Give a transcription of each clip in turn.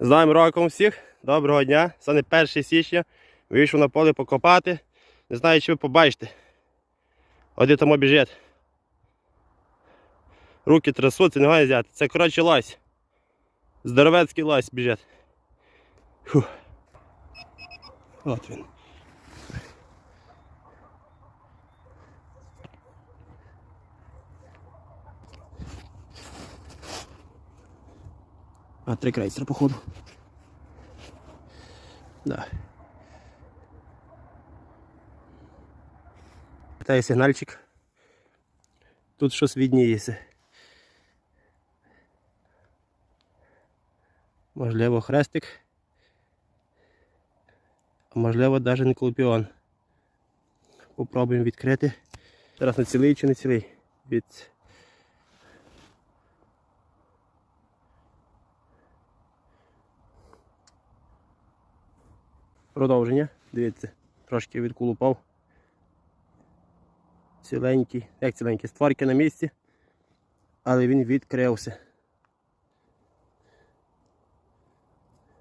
З новим роком всіх. Доброго дня. Це не 1 січня. Вийшов на поле покопати. Не знаю, чи ви побачите. Оди тому біжить. Руки трясуться, не має взяти. Це коротше лась. Здоровецький лась біжить. Фух. От він. А, три крейсера, походу. Да. Питає сигнальчик. Тут щось відніється. Можливо, хрестик. А можливо, навіть не клопіон. Попробуємо відкрити. Зараз не цілий чи не цілий. Від... Продовження. Дивіться, трошки відколупав. Ціленький, як ціленький, створки на місці, але він відкрився.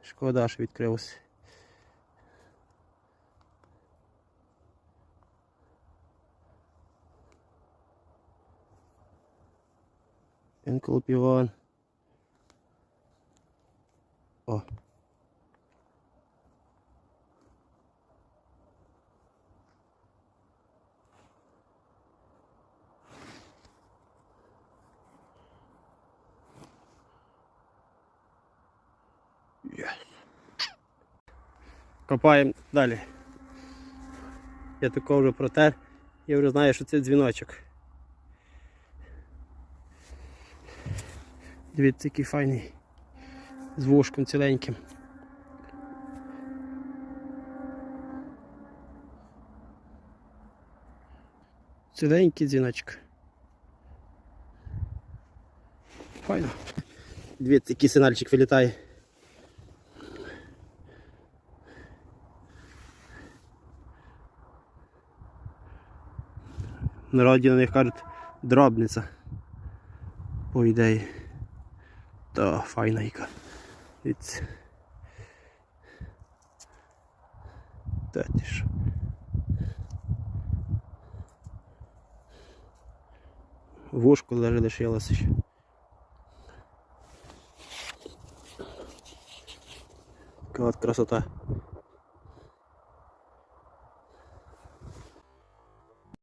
Шкода, що відкрився. Енколопіон. О. Копаємо далі. Я такого вже протер. Я вже знаю, що це дзвіночок. Дивіться, який файний. З вушком ціленьким. Ціленький дзвіночок. Файно. Дивіться, який сигнальчик вилітає. Народі на них кажуть дробниця. По ідеї. Та файна яка. Дивіться. Та ти що. Вушку даже лишилося ще. Така от красота.